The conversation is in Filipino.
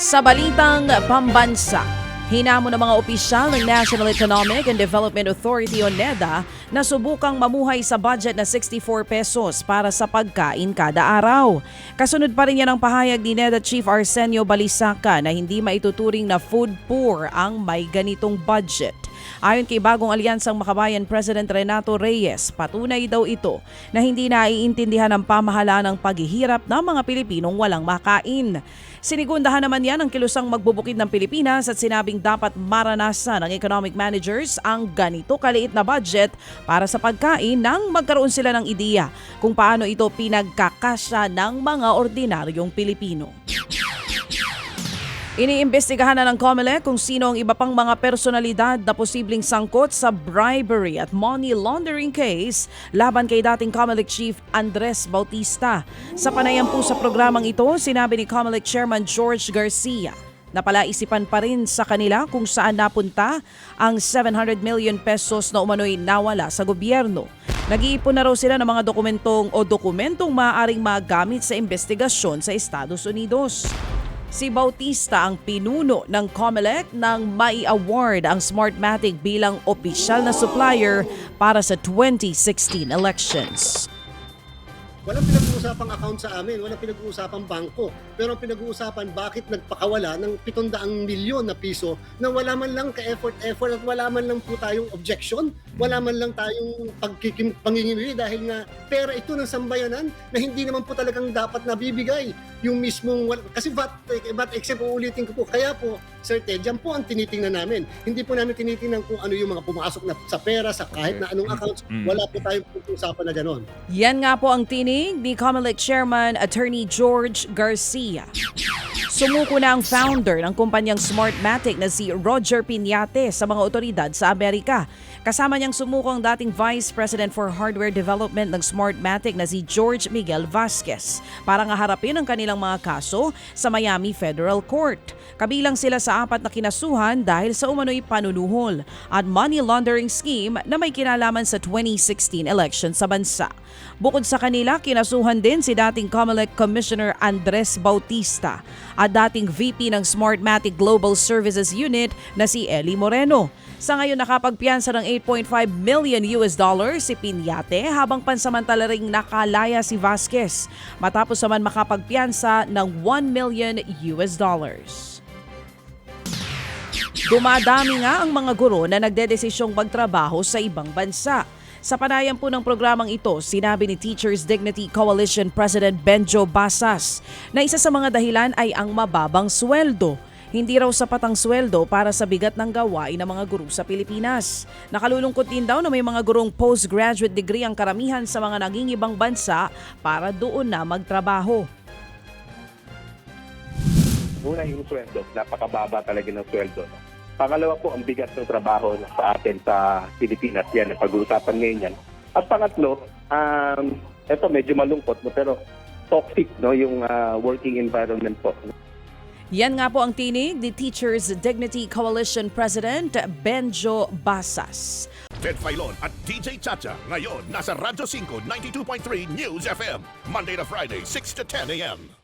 Sa balitang pambansa, hinamo ng mga opisyal ng National Economic and Development Authority o NEDA na subukang mamuhay sa budget na 64 pesos para sa pagkain kada araw. Kasunod pa rin yan ang pahayag ni NEDA Chief Arsenio Balisaca na hindi maituturing na food poor ang may ganitong budget. Ayon kay bagong alyansang makabayan President Renato Reyes, patunay daw ito na hindi naiintindihan ang pamahalaan ng paghihirap ng mga Pilipinong walang makain. Sinigundahan naman yan ang kilusang magbubukid ng Pilipinas at sinabing dapat maranasan ng economic managers ang ganito kaliit na budget para sa pagkain nang magkaroon sila ng ideya kung paano ito pinagkakasya ng mga ordinaryong Pilipino. Iniimbestigahan na ng COMELEC kung sino ang iba pang mga personalidad na posibleng sangkot sa bribery at money laundering case laban kay dating COMELEC Chief Andres Bautista. Sa panayam po sa programang ito, sinabi ni COMELEC Chairman George Garcia na palaisipan pa rin sa kanila kung saan napunta ang 700 million pesos na umano'y nawala sa gobyerno. Nag-iipon na raw sila ng mga dokumentong o dokumentong maaaring magamit sa investigasyon sa Estados Unidos. Si Bautista ang pinuno ng COMELEC nang mai award ang Smartmatic bilang opisyal na supplier para sa 2016 elections. Walang pinag-uusapang account sa amin, walang pinag-uusapang bangko. Pero ang pinag-uusapan bakit nagpakawala ng 700 milyon na piso na wala man lang ka-effort-effort at wala man lang po tayong objection, wala man lang tayong pagkikim, pangingimili dahil nga pera ito ng sambayanan na hindi naman po talagang dapat nabibigay yung mismong, kasi VAT, VAT exempt, uulitin ko po, kaya po, Sir Ted, yan po ang tinitingnan namin. Hindi po namin tinitingnan kung ano yung mga pumasok na sa pera, sa kahit na anong accounts, wala po tayong pag-uusapan na gano'n. Yan nga po ang tinig ni COMELEC Chairman Attorney George Garcia. Sumuko na ang founder ng kumpanyang Smartmatic na si Roger Piñate sa mga otoridad sa Amerika. Kasama niyang sumuko ang dating Vice President for Hardware Development ng Smartmatic na si George Miguel Vasquez para nga harapin ang kanilang mga kaso sa Miami Federal Court. Kabilang sila sa apat na kinasuhan dahil sa umano'y panunuhol at money laundering scheme na may kinalaman sa 2016 election sa bansa. Bukod sa kanila, kinasuhan din si dating COMELEC Commissioner Andres Bautista at dating VP ng Smartmatic Global Services Unit na si Eli Moreno. Sa ngayon nakapagpiyansa ng 8.5 million US dollars si Pinyate habang pansamantala ring nakalaya si Vasquez matapos naman makapagpiyansa ng 1 million US dollars. Dumadami nga ang mga guro na nagdedesisyong magtrabaho sa ibang bansa. Sa panayam po ng programang ito, sinabi ni Teachers Dignity Coalition President Benjo Basas na isa sa mga dahilan ay ang mababang sweldo. Hindi raw sapat ang sweldo para sa bigat ng gawain ng mga guro sa Pilipinas. Nakalulungkot din daw na may mga gurong postgraduate degree ang karamihan sa mga naging ibang bansa para doon na magtrabaho. Una yung sweldo, napakababa talaga ng sweldo. Pangalawa po, ang bigat ng trabaho sa atin sa Pilipinas. Yan, pag-uusapan ngayon yan. At pangatlo, um, ito medyo malungkot, no? pero toxic no yung ah, working environment po. Yan nga po ang tinig ni Teachers Dignity Coalition President Benjo Basas. Ted Filon at DJ Chacha. Ngayon, nasa Radyo 5, 92.3 News FM. Monday to Friday, 6 to 10 a.m.